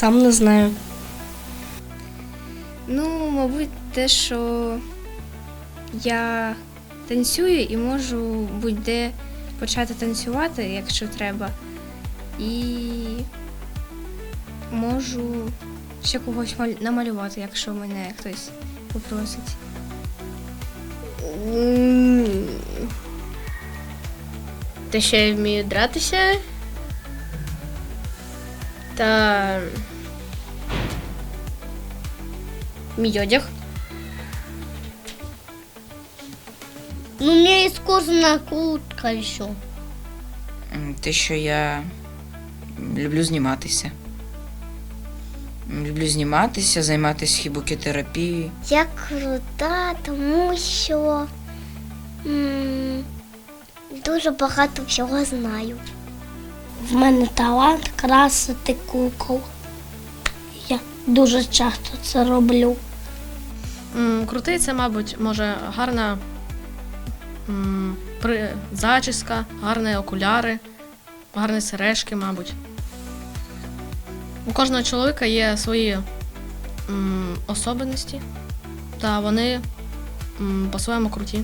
Сам не знаю. Ну, мабуть, те, що я танцюю і можу будь-де почати танцювати, якщо треба. І можу ще когось намалювати, якщо мене хтось попросить. Те, що я вмію дратися. Та. Мій одяг. Ну, у меня искусственная куртка еще. Те, що я люблю зніматися. Люблю зніматися, займатися хібукітерапією. Я крута, тому що м, дуже багато всього знаю. В мене талант красити кукол. Я дуже часто це роблю. М, Крутий це, мабуть, може гарна м, при... зачіска, гарні окуляри, гарні сережки, мабуть. У кожного чоловіка є свої м, особливості, та вони м, по-своєму круті.